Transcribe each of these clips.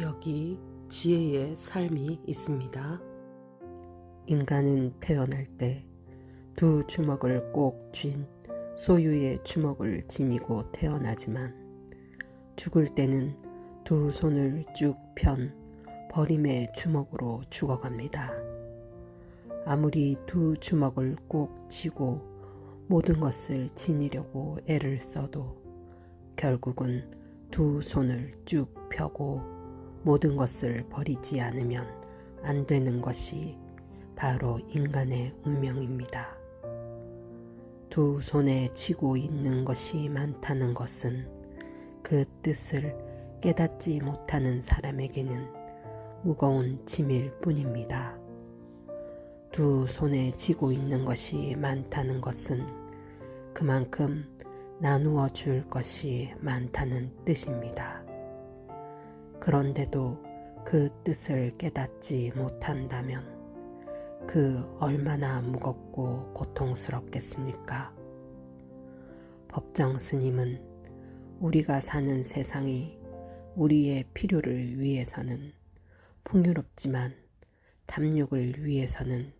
여기 지혜의 삶이 있습니다. 인간은 태어날 때 두 주먹을 꼭 쥔 소유의 주먹을 지니고 태어나지만 죽을 때는 두 손을 쭉 편 버림의 주먹으로 죽어갑니다. 아무리 두 주먹을 꼭 쥐고 모든 것을 지니려고 애를 써도 결국은 두 손을 쭉 펴고 모든 것을 버리지 않으면 안 되는 것이 바로 인간의 운명입니다. 두 손에 쥐고 있는 것이 많다는 것은 그 뜻을 깨닫지 못하는 사람에게는 무거운 짐일 뿐입니다. 두 손에 쥐고 있는 것이 많다는 것은 그만큼 나누어 줄 것이 많다는 뜻입니다. 그런데도 그 뜻을 깨닫지 못한다면 그 얼마나 무겁고 고통스럽겠습니까? 법정 스님은 우리가 사는 세상이 우리의 필요를 위해서는 풍요롭지만 탐욕을 위해서는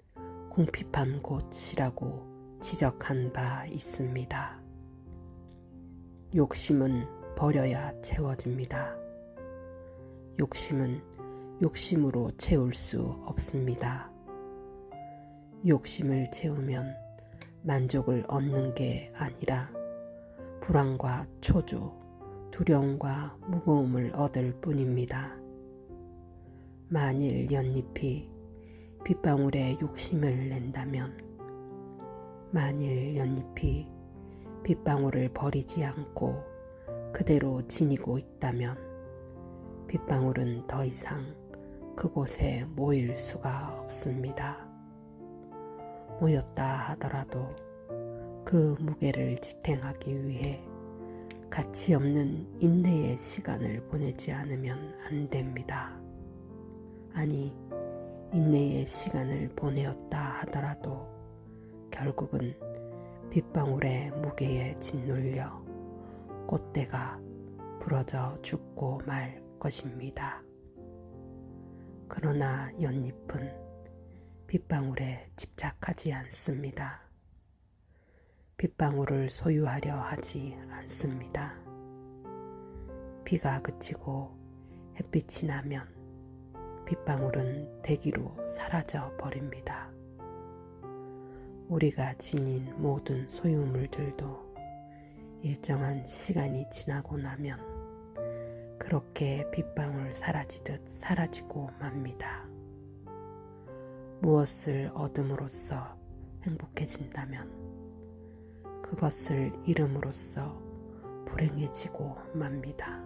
궁핍한 곳이라고 지적한 바 있습니다. 욕심은 버려야 채워집니다. 욕심은 욕심으로 채울 수 없습니다. 욕심을 채우면 만족을 얻는 게 아니라 불안과 초조, 두려움과 무거움을 얻을 뿐입니다. 만일 연잎이 빗방울에 욕심을 낸다면, 만일 연잎이 빗방울을 버리지 않고 그대로 지니고 있다면, 빗방울은 더 이상 그곳에 모일 수가 없습니다. 모였다 하더라도 그 무게를 지탱하기 위해 가치 없는 인내의 시간을 보내지 않으면 안 됩니다. 아니, 인내의 시간을 보내었다 하더라도 결국은 빗방울의 무게에 짓눌려 꽃대가 부러져 죽고 말 것입니다. 그러나 연잎은 빗방울에 집착하지 않습니다. 빗방울을 소유하려 하지 않습니다. 비가 그치고 햇빛이 나면 빗방울은 대기로 사라져 버립니다. 우리가 지닌 모든 소유물들도 일정한 시간이 지나고 나면 그렇게 빗방울 사라지듯 사라지고 맙니다. 무엇을 얻음으로써 행복해진다면 그것을 잃음으로써 불행해지고 맙니다.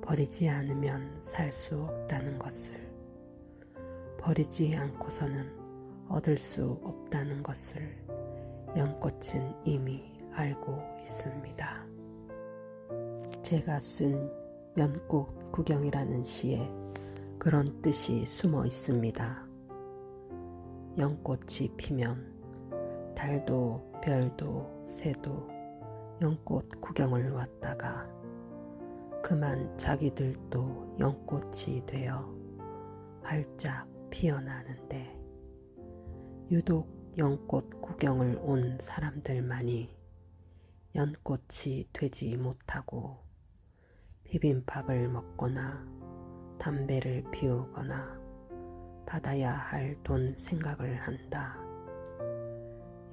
버리지 않으면 살 수 없다는 것을, 버리지 않고서는 얻을 수 없다는 것을 연꽃은 이미 알고 있습니다. 제가 쓴 연꽃 구경이라는 시에 그런 뜻이 숨어 있습니다. 연꽃이 피면 달도 별도 새도 연꽃 구경을 왔다가 그만 자기들도 연꽃이 되어 활짝 피어나는데 유독 연꽃 구경을 온 사람들만이 연꽃이 되지 못하고 비빔밥을 먹거나 담배를 피우거나 받아야 할 돈 생각을 한다.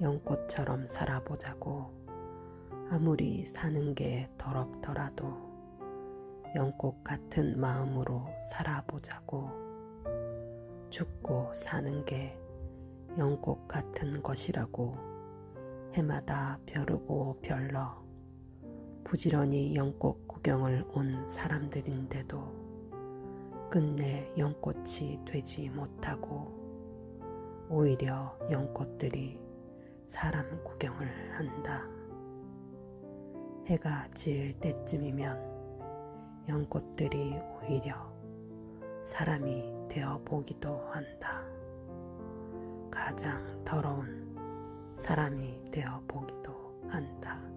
연꽃처럼 살아보자고 아무리 사는 게 더럽더라도 연꽃 같은 마음으로 살아보자고 죽고 사는 게 연꽃 같은 것이라고 해마다 벼르고 별러 부지런히 연꽃 구경을 온 사람들인데도 끝내 연꽃이 되지 못하고 오히려 연꽃들이 사람 구경을 한다. 해가 질 때쯤이면 연꽃들이 오히려 사람이 되어 보기도 한다. 가장 더러운 사람이 되어 보기도 한다.